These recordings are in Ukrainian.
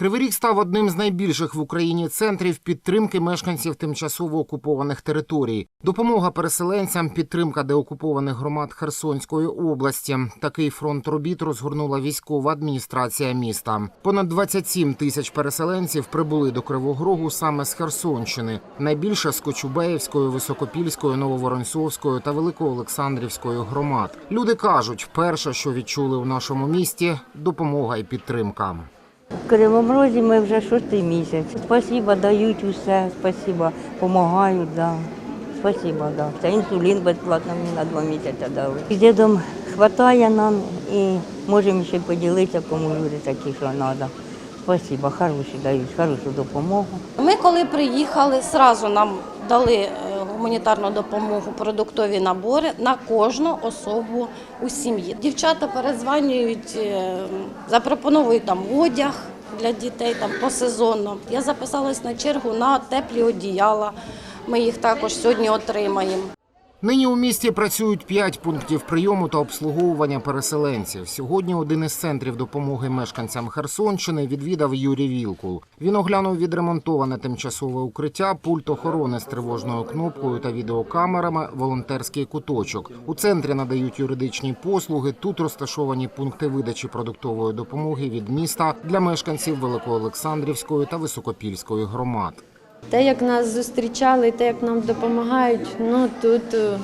Кривий Ріг став одним з найбільших в Україні центрів підтримки мешканців тимчасово окупованих територій. Допомога переселенцям, підтримка деокупованих громад Херсонської області. Такий фронт робіт розгорнула військова адміністрація міста. Понад 27 тисяч переселенців прибули до Кривого Рогу саме з Херсонщини. Найбільше з Кочубеївської, Високопільської, Нововоронцовської та Великоолександрівської громад. Люди кажуть, перше, що відчули у нашому місті допомога і підтримка. Кривому Розі ми вже шостий місяць. Спасіба, дають усе, спасіба, допомагають, да. Спасіба, да. Це інсулін безплатно мені на два місяці дали. З дідом хватає нам і можемо ще поділитися, кому люди такі, що треба. Спасіба, хороші дають, хорошу допомогу. Ми коли приїхали, зразу нам дали е, гуманітарну допомогу, продуктові набори на кожну особу у сім'ї. Дівчата перезванюють, е, запропонують там одяг для дітей там посезонно. Я записалась на чергу на теплі одіяла. Ми їх також сьогодні отримаємо. Нині у місті працюють п'ять пунктів прийому та обслуговування переселенців. Сьогодні один із центрів допомоги мешканцям Херсонщини відвідав Юрій Вілкул. Він оглянув відремонтоване тимчасове укриття, пульт охорони з тривожною кнопкою та відеокамерами, волонтерський куточок. У центрі надають юридичні послуги. Тут розташовані пункти видачі продуктової допомоги від міста для мешканців Великоолександрівської та Високопільської громад. Те, як нас зустрічали, те, як нам допомагають, ну тут е,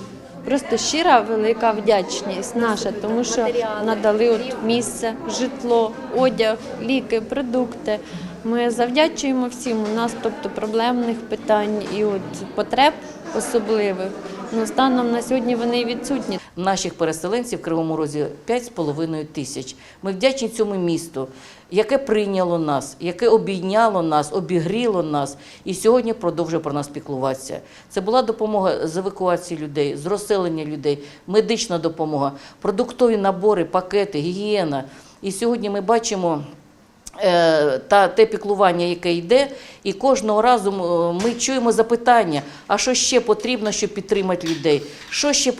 просто щира велика вдячність наша, тому що надали от місце, житло, одяг, ліки, продукти. Ми завдячуємо всім. У нас тобто проблемних питань і от потреб особливих. Ну, станом на сьогодні вони відсутні. Наших переселенців в Кривому Розі 5,5 тисяч. Ми вдячні цьому місту, яке прийняло нас, яке обійняло нас, обігріло нас і сьогодні продовжує про нас піклуватися. Це була допомога з евакуації людей, з розселення людей, медична допомога, продуктові набори, пакети, гігієна. І сьогодні ми бачимо. Е, Та те піклування, яке йде, і кожного разу ми чуємо запитання: а що ще потрібно, щоб підтримати людей? Що ще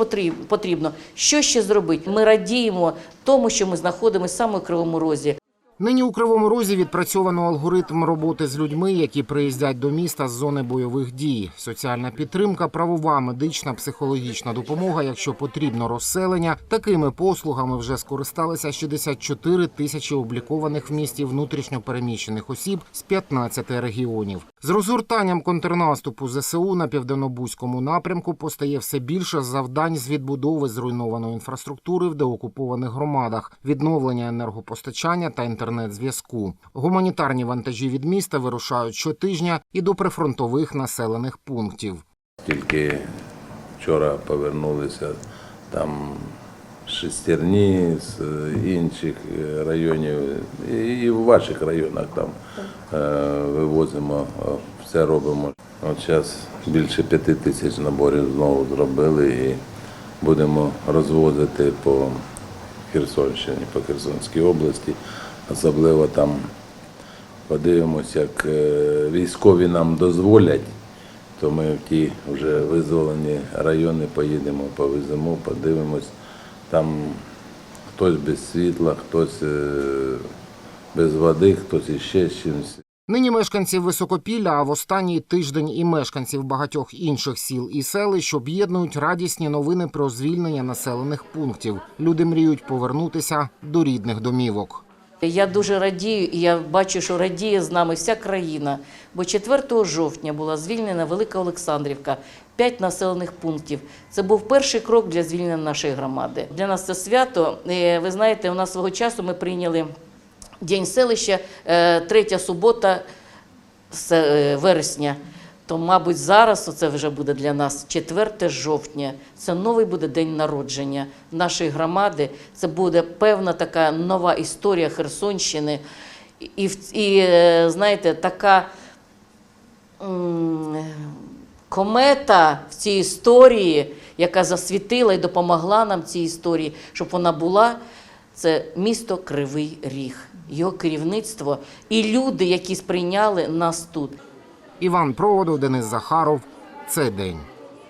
потрібно? Що ще зробити? Ми радіємо тому, що ми знаходимося саме в Кривому Розі. Нині у Кривому Розі відпрацьовано алгоритм роботи з людьми, які приїздять до міста з зони бойових дій. Соціальна підтримка, правова, медична, психологічна допомога, якщо потрібно розселення. Такими послугами вже скористалися 64 тисячі облікованих в місті внутрішньо переміщених осіб з 15 регіонів. З розгортанням контрнаступу ЗСУ на південнобузькому напрямку постає все більше завдань з відбудови зруйнованої інфраструктури в деокупованих громадах, відновлення енергопостачання та інтернет-зв'язку. Гуманітарні вантажі від міста вирушають щотижня і до прифронтових населених пунктів. Тільки вчора повернулися там шестерні з е, інших е, районів, і в ваших районах там е, вивозимо, все робимо. От зараз більше п'яти тисяч наборів знову зробили і будемо розвозити по Херсонщині, по Херсонській області, особливо там подивимося, як військові нам дозволять, то ми в ті вже визволені райони поїдемо, повеземо, подивимось. Там хтось без світла, хтось е, без води, хтось іще з чимось. Нині мешканців Високопілля, а в останній тиждень і мешканців багатьох інших сіл і селищ об'єднують радісні новини про звільнення населених пунктів. Люди мріють повернутися до рідних домівок. Я дуже радію, і я бачу, що радіє з нами вся країна. Бо 4 жовтня була звільнена Велика Олександрівка, 5 населених пунктів. Це був перший крок для звільнення нашої громади. Для нас це свято. Е, Ви знаєте, у нас свого часу ми прийняли День селища, е, третя субота е, вересня. То, мабуть, зараз це вже буде для нас 4 жовтня. Це новий буде день народження нашої громади. Це буде певна така нова історія Херсонщини. І, і, знаєте, така комета в цій історії, яка засвітила і допомогла нам цій історії, щоб вона була. Це місто Кривий Ріг, його керівництво і люди, які сприйняли нас тут. Іван Проводов, Денис Захаров. Це день.